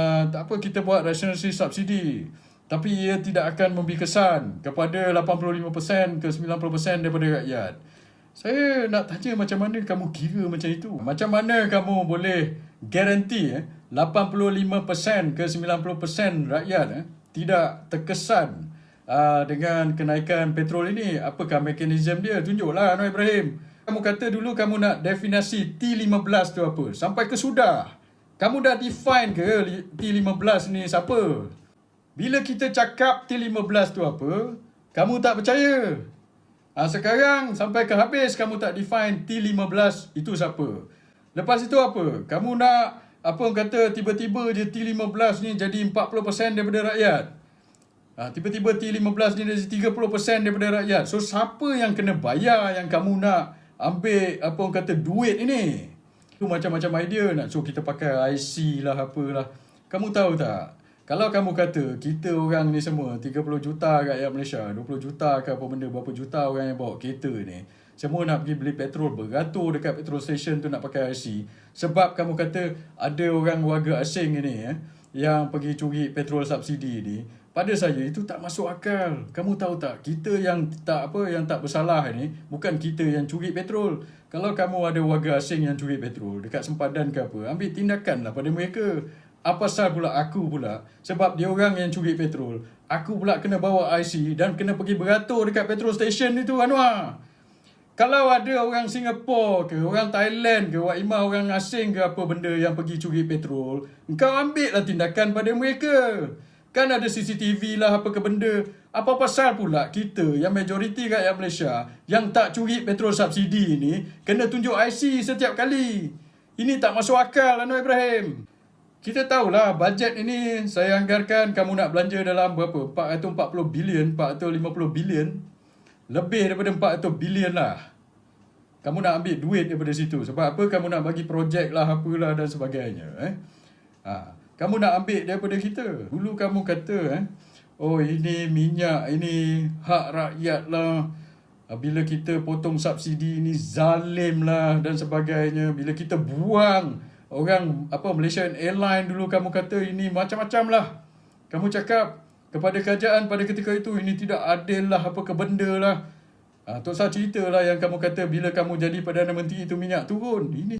Uh, tak apa kita buat rationalisasi subsidi tapi ia tidak akan memberi kesan kepada 85% ke 90% daripada rakyat. Saya nak tanya macam mana kamu kira macam itu? Macam mana kamu boleh garanti eh, 85% ke 90% rakyat eh, tidak terkesan uh, dengan kenaikan petrol ini? Apakah mekanisme dia? Tunjuklah Anwar Ibrahim. Kamu kata dulu kamu nak definasi T15 tu apa? Sampai ke sudah. Kamu dah define ke T15 ni siapa? Bila kita cakap T15 tu apa, kamu tak percaya. Ha, sekarang sampai ke habis kamu tak define T15 itu siapa. Lepas itu apa? Kamu nak apa orang kata tiba-tiba je T15 ni jadi 40% daripada rakyat. Ha, tiba-tiba T15 ni jadi 30% daripada rakyat. So siapa yang kena bayar yang kamu nak ambil apa orang kata duit ini? Tu macam-macam idea nak suruh kita pakai IC lah apalah. Kamu tahu tak? Kalau kamu kata kita orang ni semua 30 juta rakyat Malaysia, 20 juta ke apa benda, berapa juta orang yang bawa kereta ni. Semua nak pergi beli petrol beratur dekat petrol station tu nak pakai IC. Sebab kamu kata ada orang warga asing ni eh, yang pergi curi petrol subsidi ni. Pada saya itu tak masuk akal. Kamu tahu tak, kita yang tak apa yang tak bersalah ni bukan kita yang curi petrol. Kalau kamu ada warga asing yang curi petrol dekat sempadan ke apa, ambil tindakanlah pada mereka. Apa sal pula aku pula sebab dia orang yang curi petrol. Aku pula kena bawa IC dan kena pergi beratur dekat petrol station itu Anwar. Kalau ada orang Singapura ke, orang Thailand ke, Wak Ima orang asing ke apa benda yang pergi curi petrol, engkau ambil lah tindakan pada mereka. Kan ada CCTV lah apa ke benda. Apa pasal pula kita yang majoriti rakyat Malaysia yang tak curi petrol subsidi ni kena tunjuk IC setiap kali. Ini tak masuk akal Anwar Ibrahim. Kita tahulah bajet ini saya anggarkan kamu nak belanja dalam berapa? 440 bilion, 450 bilion. Lebih daripada 400 bilion lah. Kamu nak ambil duit daripada situ. Sebab apa kamu nak bagi projek lah apalah dan sebagainya. Eh? Ha kamu nak ambil daripada kita. Dulu kamu kata, eh, oh ini minyak, ini hak rakyat lah. Ah, bila kita potong subsidi ini zalim lah dan sebagainya. Bila kita buang orang apa Malaysian Airline dulu kamu kata ini macam-macam lah. Kamu cakap kepada kerajaan pada ketika itu ini tidak adil lah apa ke benda lah. Ha, Tok Sah cerita lah yang kamu kata bila kamu jadi Perdana Menteri itu minyak turun. Ini